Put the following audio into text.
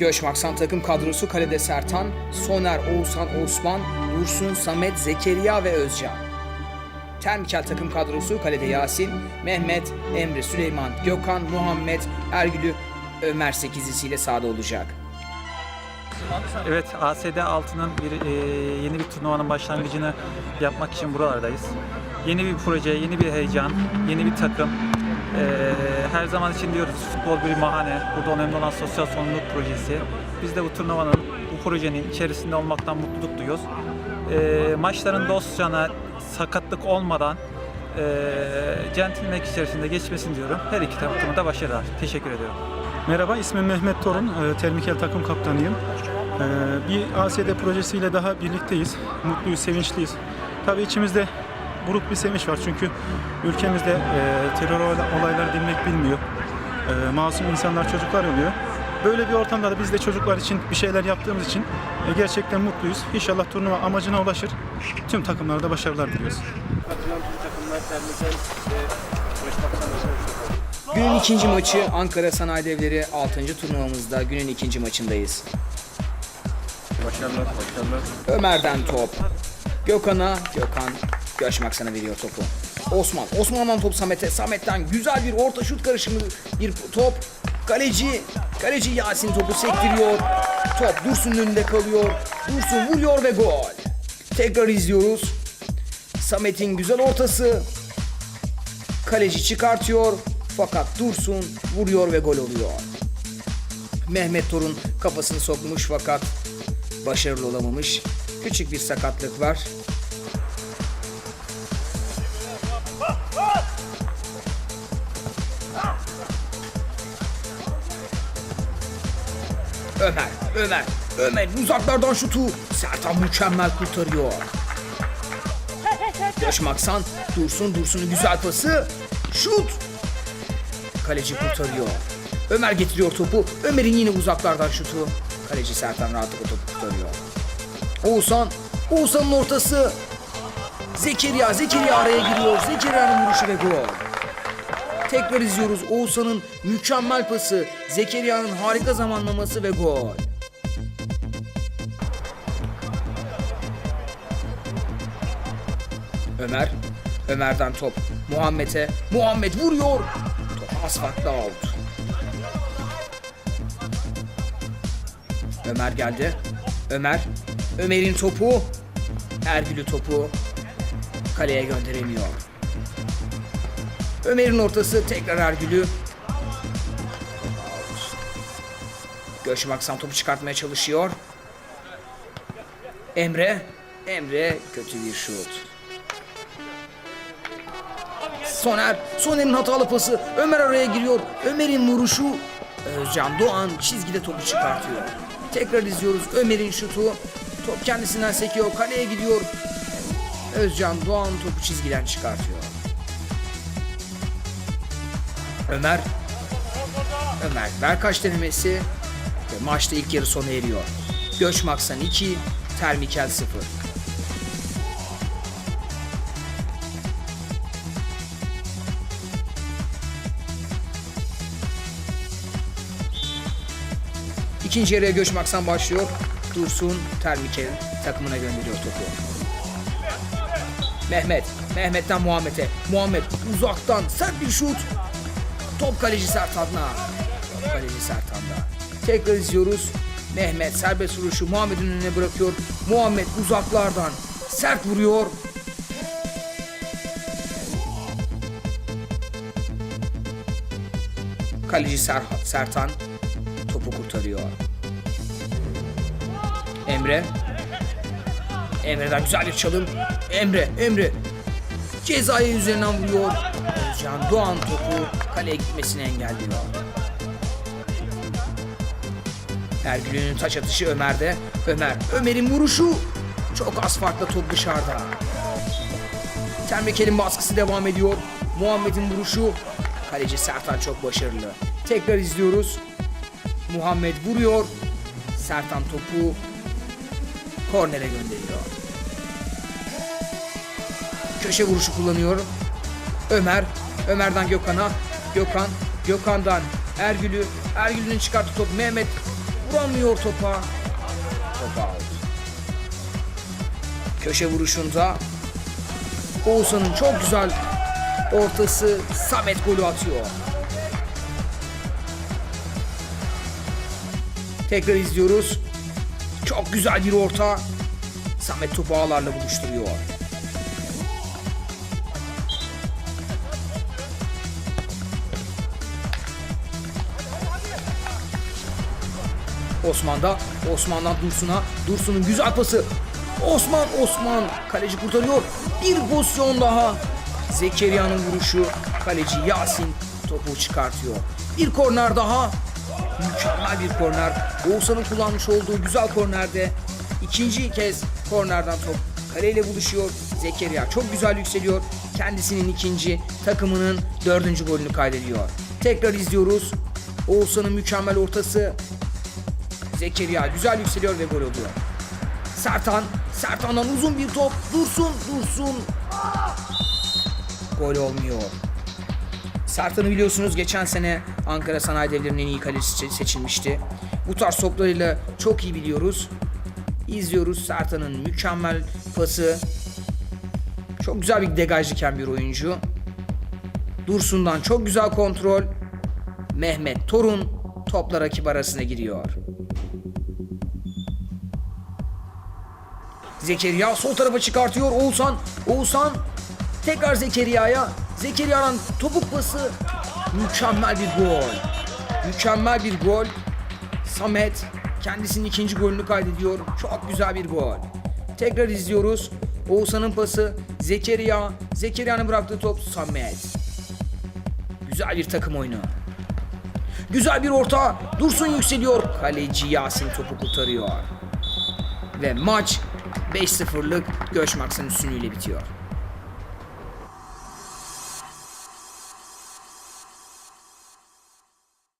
Göçmaksan takım kadrosu kalede Sertan, Soner, Oğuzhan, Osman, Dursun, Samet, Zekeriya ve Özcan. Termikel takım kadrosu kalede Yasin, Mehmet, Emre, Süleyman, Gökhan, Muhammed, Ergülü, Ömer sekizlisiyle sahada olacak. Evet, ASD Altı'nın bir e, yeni bir turnuvanın başlangıcını yapmak için buralardayız. Yeni bir proje, yeni bir heyecan, yeni bir takım. E, her zaman için diyoruz futbol bir mahane. Burada önemli olan sosyal sorumluluk projesi. Biz de bu turnuvanın, bu projenin içerisinde olmaktan mutluluk duyuyoruz. E, maçların dostçana, sakatlık olmadan e, centilmek içerisinde geçmesin diyorum. Her iki takıma da başarılar. Teşekkür ediyorum. Merhaba, ismim Mehmet Torun, e, Termikel takım kaptanıyım. E, Bir ASD projesiyle daha birlikteyiz. Mutluyuz, sevinçliyiz. Tabii içimizde buruk bir sevinç var çünkü ülkemizde e, terör olay- olayları dinmek bilmiyor. E, Masum insanlar, çocuklar ölüyor. Böyle bir ortamda da biz de çocuklar için bir şeyler yaptığımız için e, gerçekten mutluyuz. İnşallah turnuva amacına ulaşır. Tüm takımlara da başarılar diliyoruz. Günün ikinci maçı Ankara Sanayi Devleri 6. turnuvamızda günün ikinci maçındayız. Başarılar, başarılar. Ömer'den top. Gökhan'a, Gökhan Göçmak sana veriyor topu. Osman, Osman'dan top Samet'e. Samet'ten güzel bir orta şut karışımı bir top. Kaleci, kaleci Yasin topu sektiriyor. Top Dursun'un önünde kalıyor. Dursun vuruyor ve gol. Tekrar izliyoruz. Samet'in güzel ortası. Kaleci çıkartıyor. Fakat Dursun vuruyor ve gol oluyor. Mehmet Torun kafasını sokmuş fakat başarılı olamamış. Küçük bir sakatlık var. Ömer, Ömer, Ömer uzaklardan şutu. Sertan mükemmel kurtarıyor. Göçmaksan, Dursun, Dursun'un güzel pası. Şut. Kaleci kurtarıyor. Ömer getiriyor topu. Ömer'in yine uzaklardan şutu. Kaleci Sertan rahatlıkla topu kurtarıyor. Oğuzhan, Oğuzhan'ın ortası. Zekeriya, Zekeriya araya giriyor. Zekeriya'nın vuruşu ve gol. Tekrar izliyoruz Oğuzhan'ın mükemmel pası. Zekeriya'nın harika zamanlaması ve gol. Ömer, Ömer'den top Muhammed'e. Muhammed vuruyor. Top asfaltta out. Ömer geldi. Ömer. Ömer'in topu. Ergül'ü topu. Kaleye gönderemiyor. Ömer'in ortası tekrar Ergül'ü. Göçmaksan topu çıkartmaya çalışıyor. Emre. Emre kötü bir şut. Soner. Soner'in hatalı pası. Ömer araya giriyor. Ömer'in vuruşu. Özcan Doğan çizgide topu çıkartıyor. Tekrar izliyoruz. Ömer'in şutu. Top kendisinden sekiyor. Kaleye gidiyor. Özcan Doğan topu çizgiden çıkartıyor. Ömer. Ömer Berkaç denemesi ve maçta ilk yarı sona eriyor. Göçmaksan 2, Termikel 0. İkinci yarıya Göçmaksan başlıyor. Dursun Termikel takımına gönderiyor topu. Mehmet. Mehmet'ten Muhammed'e. Muhammed uzaktan sert bir şut. Top kaleci Sertan'da. Top kaleci Sertan'da. Tekrar izliyoruz. Mehmet serbest vuruşu Muhammed'in önüne bırakıyor. Muhammed uzaklardan sert vuruyor. Kaleci Ser Sertan topu kurtarıyor. Emre. Emre'den güzel bir çalım. Emre, Emre. Cezayı üzerinden vuruyor. Özcan Doğan topu kaleye gitmesini engelliyor. Ergül'ün taç atışı Ömer'de. Ömer, Ömer'in vuruşu. Çok az farkla top dışarıda. Termekel'in baskısı devam ediyor. Muhammed'in vuruşu. Kaleci Sertan çok başarılı. Tekrar izliyoruz. Muhammed vuruyor. Sertan topu kornere gönderiyor. Köşe vuruşu kullanıyor. Ömer. Ömer'den Gökhan'a. Gökhan. Gökhan'dan Ergül'ü. Ergül'ün çıkarttığı top Mehmet Vuramıyor topa. Top out. Köşe vuruşunda Oğuzhan'ın çok güzel ortası Samet golü atıyor. Tekrar izliyoruz. Çok güzel bir orta. Samet topu ağlarla buluşturuyor. Osman'da. Osman'dan Dursun'a. Dursun'un güzel pası. Osman Osman. Kaleci kurtarıyor. Bir pozisyon daha. Zekeriya'nın vuruşu. Kaleci Yasin topu çıkartıyor. Bir korner daha. Mükemmel bir korner. Oğuzhan'ın kullanmış olduğu güzel kornerde ikinci kez kornerden top kaleyle buluşuyor. Zekeriya çok güzel yükseliyor. Kendisinin ikinci, takımının dördüncü golünü kaydediyor. Tekrar izliyoruz. Oğuzhan'ın mükemmel ortası. Zekeriya güzel yükseliyor ve gol oluyor. Sertan, Sertan'dan uzun bir top. Dursun, Dursun. Gol olmuyor. Sertan'ı biliyorsunuz geçen sene Ankara Sanayi Devleri'nin en iyi kalecisi seçilmişti. Bu tarz toplarıyla çok iyi biliyoruz. İzliyoruz Sertan'ın mükemmel pası. Çok güzel bir degaj diken bir oyuncu. Dursun'dan çok güzel kontrol. Mehmet Torun topla rakip arasına giriyor. Zekeriya sol tarafa çıkartıyor. Oğuzhan. Oğuzhan tekrar Zekeriya'ya. Zekeriya'nın topuk pası. Mükemmel bir gol. Mükemmel bir gol. Samet kendisinin ikinci golünü kaydediyor. Çok güzel bir gol. Tekrar izliyoruz. Oğuzhan'ın pası. Zekeriya. Zekeriya'nın bıraktığı top Samet. Güzel bir takım oyunu. Güzel bir orta. Dursun yükseliyor. Kaleci Yasin topu kurtarıyor. Ve maç 5-0'lık Göçmaksan üstünlüğüyle bitiyor.